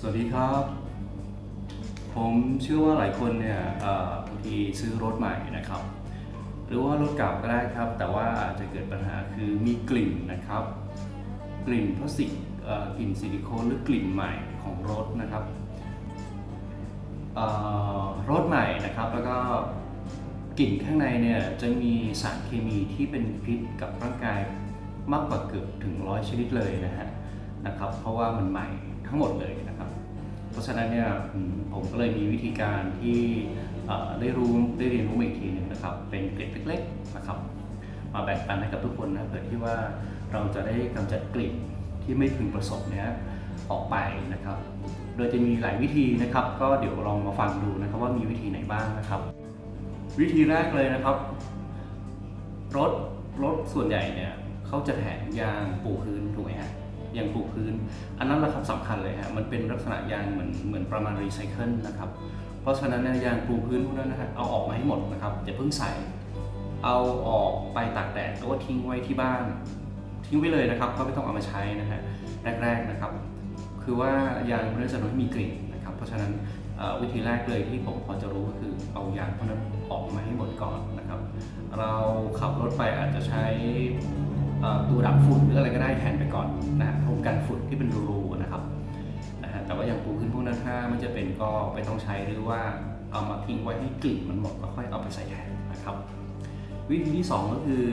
สวัสดีครับ ผมเชื่อว่าหลายคนเนี่ยบางทีซื้อรถใหม่นะครับ หรือว่ารถเก่าก็ได้ครับ แต่ว่าอาจจะเกิดปัญหาคือมีกลิ่นนะครับ กลิ่นพลาสติกกลิ่นซิลิโคนหรือกลิ่นใหม่ของรถนะครับรถใหม่นะครับแล้วก็กลิ่นข้างในเนี่ยจะมีสารเคมีที่เป็นพิษกับร่างกายมากกว่าเกือบถึงร้อยชนิดเลยนะฮะนะครับ เพราะว่ามันใหม่ทั้งหมดเลย เพราะฉะนั้นเนี่ยผมก็เลยมีวิธีการที่ได้รู้ได้เรียนรู้อีกทีหนึ่งนะครับ เป็นเกร็ดเล็กๆนะครับ มาแบ่งปันให้กับทุกคนนะเผื่อที่ว่าเราจะได้กำจัดกลิ่นที่ไม่พึงประสงค์เนี้ยออกไปนะครับ โดยจะมีหลายวิธีนะครับ ก็เดี๋ยวลองมาฟังดูนะครับว่ามีวิธีไหนบ้างนะครับ วิธีแรกเลยนะครับรถรถส่วนใหญ่เนี่ยเขาจะแถมยางปูพื้นถูกไหมฮะ ยางปูพื้น อันนั้นแหละครับสำคัญเลยฮะมันเป็นลักษณะยางเหมือนเหมือนประมาณรีไซเคิลนะครับเพราะฉะนั้นยางปูพื้นพวกนั้นนะฮะเอาออกมาให้หมดนะครับอย่าเพิ่งใส่ เอาออกไปตากแดดหรือว่าทิ้งไว้ที่บ้าน ทิ้งไว้เลยนะครับ ก็ไม่ต้องเอามาใช้นะฮะแรกๆนะครับ คือว่ายางมันจะไม่มีกลิ่นนะครับ เพราะฉะนั้นวิธีแรกเลยที่ผมพอจะรู้ก็คือเอายางพวกนั้นออกมาให้หมดก่อนนะครับ เราขับรถไปอาจจะใช้ ตัวดับฝุ่นหรืออะไรก็ได้แทนไปก่อนนะฮะโครงกันฝุ่นที่เป็นรูนะครับนะฮะแต่ว่าอย่างปูพื้นพวกนั้นถ้าไม่จะเป็นก็ไม่ต้องใช้หรือว่าเอามาทิ้งไว้ให้กลิ่นมันหมดแล้วค่อยเอาไปใส่แทนนะครับ วิธีที่ 2 ก็คือ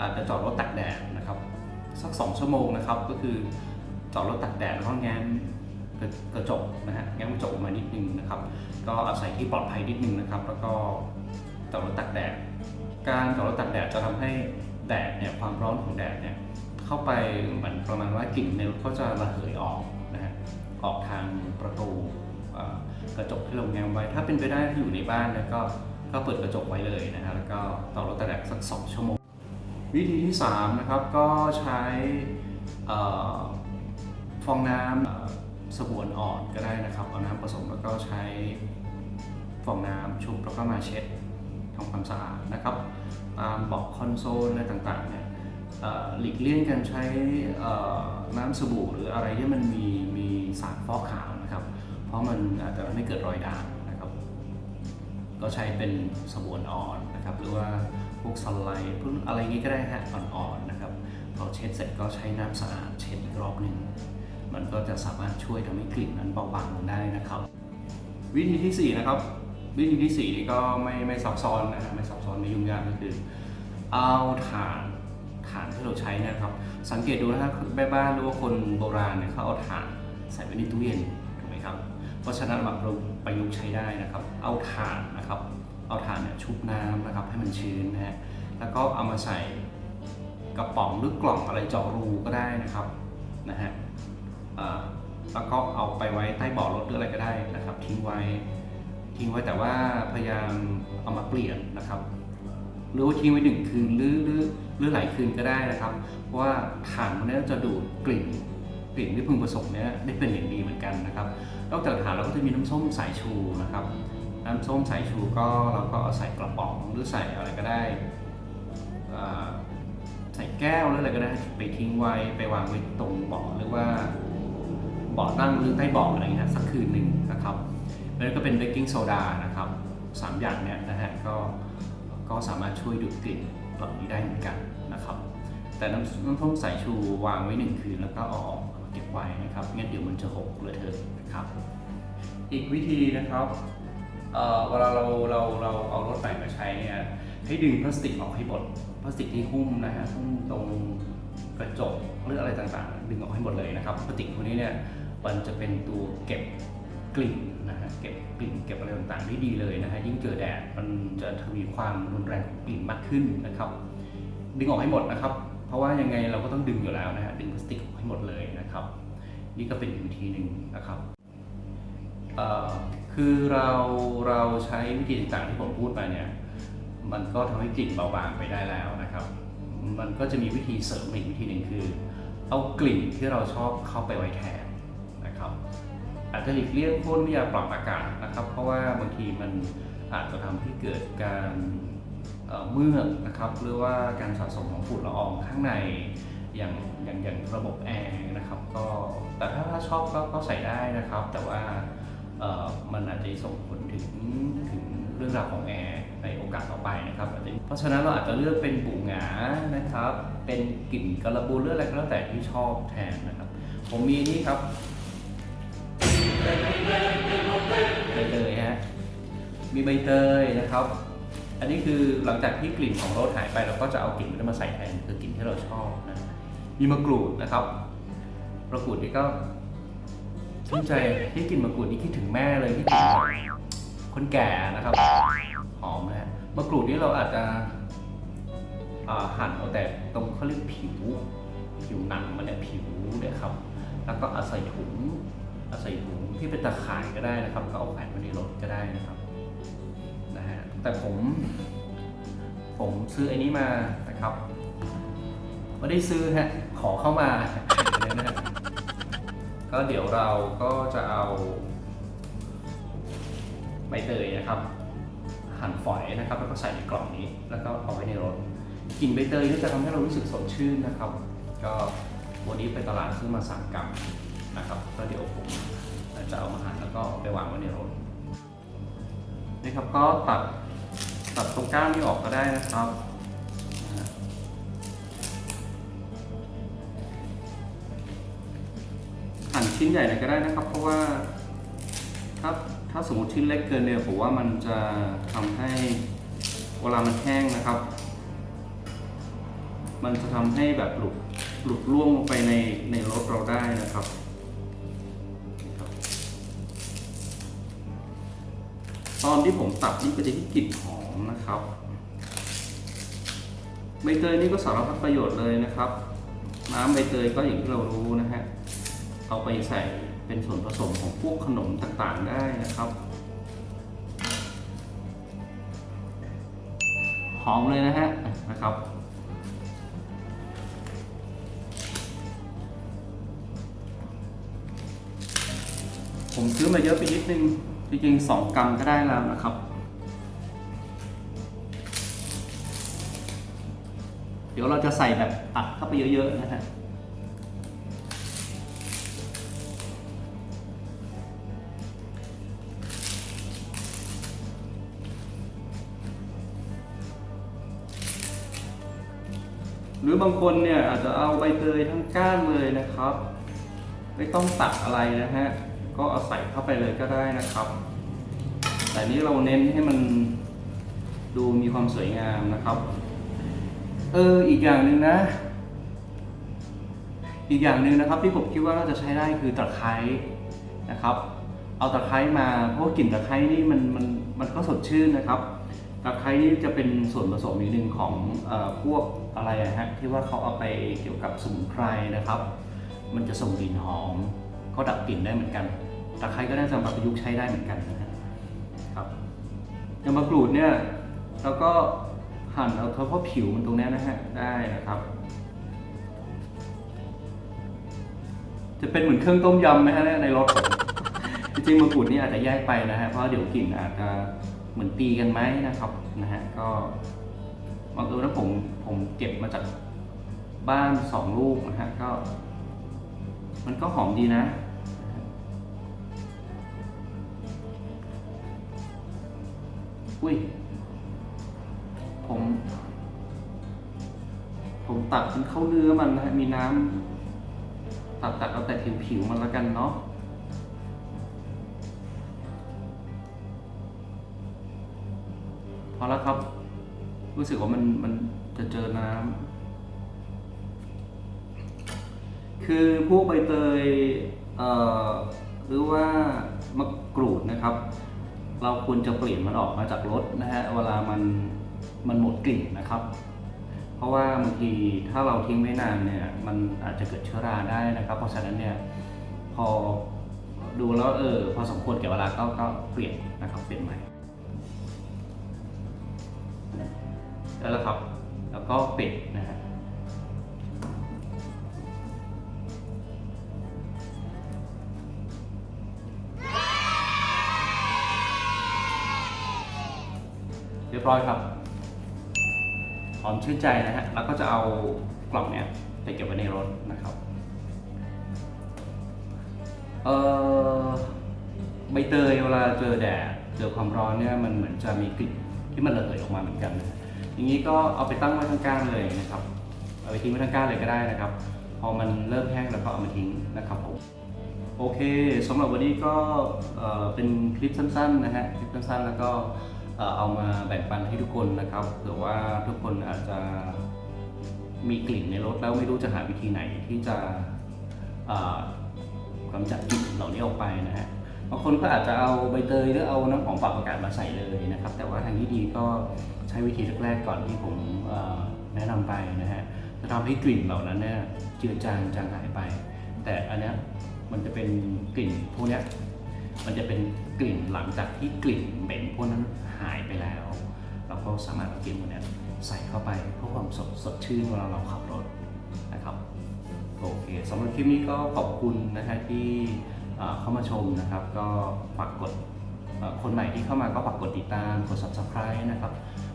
อาจจะจอดรถตากแดดนะครับ สัก 2 ชั่วโมงนะครับ ก็คือจอดรถตากแดดแล้วก็แง้มกระจกนะฮะแง้มกระจกมานิดนึงนะครับ ก็อาศัยที่ปลอดภัยนิดนึงนะครับ แล้วก็จอดรถตากแดด การจอดรถตากแดดจะทำให้ แดดเนี่ยความร้อนของแดดเนี่ยเข้าไปเหมือนประมาณว่ากลิ่นในรถก็จะระเหยออกนะฮะออกทางประตูกระจกที่เราแง้มไว้ ถ้าเป็นไปได้ถ้าอยู่ในบ้านเนี่ยก็ก็เปิดกระจกไว้เลยนะฮะแล้วก็จอรถตากแดดสัก 2 ชั่วโมง วิธีที่3นะครับก็ใช้ฟองน้ำสบู่อ่อนก็ได้นะครับเอาน้ำผสมแล้วก็ใช้ฟองน้ำชุบแล้วก็มาเช็ด ทำความสะอาดนะครับ ตามบอกคอนโซลอะไรต่างๆเนี่ยหลีกเลี่ยงการใช้น้ำสบู่หรืออะไรที่มันมีมีสารฟอกขาวนะครับ เพราะมันอาจจะทำให้เกิดรอยด่างนะครับ ก็ใช้เป็นสบู่อ่อนนะครับ หรือว่าพวกสไลด์พวกอะไรอย่างงี้ก็ได้ฮะอ่อนๆนะครับพอเช็ดเสร็จก็ใช้น้ำสะอาดเช็ดอีกรอบหนึ่งมันก็จะสามารถช่วยทำให้กลิ่นนั้นเบาบางลงได้นะครับ วิธีที่ 4 นะครับ วิธีที่4นี่ก็ไม่ไม่ซับซ้อนนะฮะไม่ซับซ้อนไม่ยุ่งยากก็คือ เอาถ่านถ่านที่เราใช้นะครับ สังเกตดูนะครับแม่บ้านหรือว่าคนโบราณเนี่ยเขาเอาถ่านใส่ไว้ในตู้เย็นถูกไหมครับ เพราะฉะนั้นเราประยุกต์ใช้ได้นะครับ เอาถ่านนะครับ เอาถ่านเนี่ยชุบน้ำนะครับให้มันชื้นนะฮะแล้วก็เอามาใส่กระป๋องหรือกล่องอะไรเจาะรูก็ได้นะครับนะฮะแล้วก็เอาไปไว้ใต้เบาะรถหรืออะไรก็ได้นะครับ ทิ้งไว้ ทิ้งไว้แต่ว่าพยายามเอามาเปลี่ยนนะครับหรือว่าทิ้งไว้หนึ่งคืนหรือหรือหรือหลายคืนก็ได้นะครับ เพราะว่าถ่านมันเนี้จะดูดกลิ่นกลิ่นที่พึงประสงค์เนี้ยได้เป็นอย่างดีเหมือนกันนะครับนอกจากถ่านเราก็จะมีน้ำส้มสายชูนะครับ น้ำส้มสายชูก็เราก็เอาใส่กระป๋องหรือใส่อะไรก็ได้ใส่แก้วหรืออะไรก็ได้ไปทิ้งไว้ไปวางไว้ตรงเบาะหรือว่าเบาะนั่งหรือใต้เบาะอะไรเงี้ยสักคืนหนึ่งนะครับ แล้วก็เป็นเบกกิ้งโซดานะครับสามอย่างเนี่ยนะฮะก็ก็สามารถช่วยดูดกลิ่นเหล่านี้ได้เหมือนกันนะครับ แต่น้ำน้ำส้มสายชูวางไว้หนึ่งคืนแล้วก็เอาออกเก็บไว้นะครับงั้นเดี๋ยวมันจะหกเลอะเทอะนะครับ อีกวิธีนะครับเอ่อเวลาเราเราเราเอารถใหม่มาใช้เนี่ยให้ดึงพลาสติกออกให้หมดพลาสติกที่หุ้มนะฮะหุ้มตรงกระจกหรืออะไรต่างๆ ดึงออกให้หมดเลยนะครับพลาสติกพวกนี้เนี่ยมันจะเป็นตัวเก็บกลิ่น เก็บกลิ่นเก็บอะไรต่างๆได้ดีเลยนะฮะยิ่งเจอแดดมันจะทวีความรุนแรงของกลิ่นมากขึ้นนะครับ ดึงออกให้หมดนะครับ เพราะว่ายังไงเราก็ต้องดึงอยู่แล้วนะฮะดึงพลาสติกออกให้หมดเลยนะครับ นี่ก็เป็นอีกวิธีหนึ่งนะครับคือเราเราใช้วิธีต่างๆที่ผมพูดไปเนี่ยมันก็ทำให้กลิ่นเบาบางไปได้แล้วนะครับ มันก็จะมีวิธีเสริมอีกวิธีหนึ่งคือ เอากลิ่นที่เราชอบเข้าไปไว้แทน อาจจะหลีกเลี่ยงพ่นยาปรับอากาศนะครับ เพราะว่าบางทีมันอาจจะทำให้เกิดการเมือกนะครับหรือว่าการสะสมของฝุ่นละอองข้างในอย่างอย่างอย่างระบบแอร์นะครับก็แต่ถ้าถ้าชอบก็ก็ใส่ได้นะครับ แต่ว่ามันอาจจะส่งผลถึงถึงเรื่องราวของแอร์ในโอกาสต่อไปนะครับ เพราะฉะนั้นเราอาจจะเลือกเป็นบุหงานะครับ เป็นกลิ่นกระบูเลือกอะไรก็แล้วแต่ที่ชอบแทนนะครับ ผมมีนี่ครับ ใบเตยฮะ มีใบเตยนะครับ อันนี้คือหลังจากที่กลิ่นของรสหายไปเราก็จะเอากลิ่นนั้นมาใส่แทนคือกลิ่นที่เราชอบนะ มีมะกรูดนะครับมะกรูดนี่ก็ชื่นใจที่กลิ่นมะกรูดนี่คิดถึงแม่เลยที่กลิ่นคนแก่นะครับ หอมนะฮะมะกรูดนี่เราอาจจะหั่นเอาแต่ตรงเขาเรียกผิว ผิวหนังมันเนี่ยผิวนี่ยครับ แล้วก็เอาใส่ถุง อาใส่ถุงที่เป็นตะข่ายก็ได้นะครับ ก็เอาแขวนไว้ในรถก็ได้นะครับนะฮะแต่ผม ผมซื้อไอ้นี้มานะครับไม่ได้ซื้อฮะขอเข้ามาเลยนะฮะก็เดี๋ยวเราก็จะเอาใบเตยนะครับ หั่นฝอยนะครับ แล้วก็ใส่ในกล่องนี้ แล้วก็เอาไว้ในรถกลิ่นใบเตยนี่จะทำให้เรารู้สึกสดชื่นนะครับ ก็วันนี้ไปตลาดซื้อมาสามกรัม นะครับก็เดี๋ยวผมจะเอามาหั่นแล้วก็ไปวางไว้ในรถนี่ครับก็ตัดตัดตรงก้านนี้ออกก็ได้นะครับหั่นชิ้นใหญ่หน่อยก็ได้นะครับ เพราะว่าถ้าถ้าสมมติชิ้นเล็กเกินเนี่ยผมว่ามันจะทำให้เวลามันแห้งนะครับ มันจะทำให้แบบหลุดหลุดร่วงลงไปในในรถเราได้นะครับ ตอนที่ผมตัดนี่ก็จะที่กลิ่นหอมนะครับใบเตยนี่ก็สารพัดประโยชน์เลยนะครับ น้ำใบเตยก็อย่างที่เรารู้นะฮะเอาไปใส่เป็นส่วนผสมของพวกขนมต่างๆได้นะครับหอมเลยนะฮะนะครับ ผมซื้อมาเยอะไปนิดนึง จริงๆ2กรัมก็ได้แล้วนะครับ เดี๋ยวเราจะใส่แบบอัดเข้าไปเยอะๆนะฮะหรือบางคนเนี่ยอาจจะเอาใบเตยทั้งก้านเลยนะครับ ไม่ต้องตัดอะไรนะฮะ ก็เอาใส่เข้าไปเลยก็ได้นะครับ แต่นี้เราเน้นให้มันดูมีความสวยงามนะครับ เอออีกอย่างหนึ่งนะ อีกอย่างหนึ่งนะครับ ที่ผมคิดว่าน่าจะใช้ได้คือตะไคร้นะครับ เอาตะไคร้มาเพราะว่ากลิ่นตะไคร้นี่มันมันมันก็สดชื่นนะครับตะไคร้นี่จะเป็นส่วนผสมอีกหนึ่งของอพวกอะไระฮะที่ว่าเขาเอาไปเกี่ยวกับสมุนไพรนะครับ มันจะส่งกลิ่นหอมก็ดับกลิ่นได้เหมือนกัน ตะไคร้ก็น่าจะมาประยุกต์ใช้ได้เหมือนกันนะฮะครับอย่างมะกรูดเนี่ยเราก็หั่นเอาเฉพาะผิวมันตรงนี้นะฮะได้นะครับ จะเป็นเหมือนเครื่องต้มยำไหมฮะในรถจริงๆมะกรูดนี่อาจจะแยกไปนะฮะเพราะเดี๋ยวกลิ่นอาจจะเหมือนตีกันไหมนะครับนะฮะก็บังเอิญว่าผมผมเก็บมาจากบ้านสองลูกนะฮะก็ มันก็หอมดีนะ อุ้ย ผม ผมตัดเป็นเข้าเนื้อมันนะฮะ มีน้ำตัดตัดเอาแต่ผิวผิวมันแล้วกันเนาะพอแล้วครับ รู้สึกว่ามันมันจะเจอน้ำ คือพวกใบเตย เอ่อ หรือว่ามะกรูดนะครับ เราควรจะเปลี่ยนมันออกมาจากรถนะฮะเวลามันมันหมดกลิ่นนะครับ เพราะว่าบางทีถ้าเราทิ้งไว้นานเนี่ยมันอาจจะเกิดเชื้อราได้นะครับ เพราะฉะนั้นเนี่ยพอดูแล้วเออพอสมควรแก่เวลาก็ก็เปลี่ยนนะครับเปลี่ยนใหม่แล้วละครับ แล้วก็ปิดนะฮะ รียบร้อยครับหอมชื่นใจนะฮะ แล้วก็จะเอากล่องเนี้ยไปเก็บไว้ในรถนะครับ เออใบเตยเวลาเจอแดดเจอความร้อนเนี่ยมันเหมือนจะมีกลิ่นที่มันระเหยออกมาเหมือนกันนะอย่างนี้ก็เอาไปตั้งไว้ข้างก้านเลยนะครับเอาไปทิ้งไว้ข้างก้านเลยก็ได้นะครับ พอมันเริ่มแห้งแล้วก็เอามาทิ้งนะครับผมโอเคสำหรับวันนี้ก็เอ่อเป็นคลิปสั้นๆนะฮะคลิปสั้นๆแล้วก็ เอามาแบ่งปันให้ทุกคนนะครับเผื่อว่าทุกคนอาจจะมีกลิ่นในรถแล้วไม่รู้จะหาวิธีไหนที่จะกำจัดกลิ่นเหล่านี้ออกไปนะฮะบางคนก็อาจจะเอาใบเตยหรือเอาน้ำหอมปรับอากาศมาใส่เลยนะครับ แต่ว่าทางที่ดีก็ใช้วิธีแรกๆก่อนที่ผมแนะนำไปนะฮะจะทำให้กลิ่นเหล่านั้นเนี่ยเจือจางจางหายไป แต่อันเนี้ยมันจะเป็นกลิ่นพวกเนี้ย มันจะเป็นกลิ่นหลังจากที่กลิ่นเหม็นพวกนั้นหายไปแล้ว เราก็สามารถเอากลิ่นพวกนี้ใส่เข้าไปเพื่อความสดสดชื่นเวลาเราขับรถนะครับโอเคสำหรับคลิปนี้ก็ขอบคุณนะฮะที่เข้ามาชมนะครับ ก็ฝากกดคนใหม่ที่เข้ามาก็ฝากกดติดตามกด subscribe นะครับ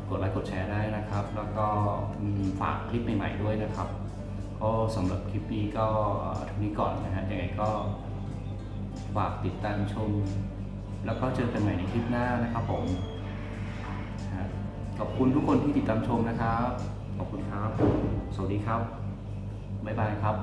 กดไลค์กดแชร์ได้นะครับ แล้วก็ฝากคลิปใหม่ๆด้วยนะครับ ก็สำหรับคลิปนี้ก็ท่านี้ก่อนนะฮะยังไงก็ ฝากติดตามชม แล้วก็เจอกันใหม่ในคลิปหน้านะครับผมขอบคุณทุกคนที่ติดตามชมนะครับ ขอบคุณครับ สวัสดีครับ บ๊ายบายครับ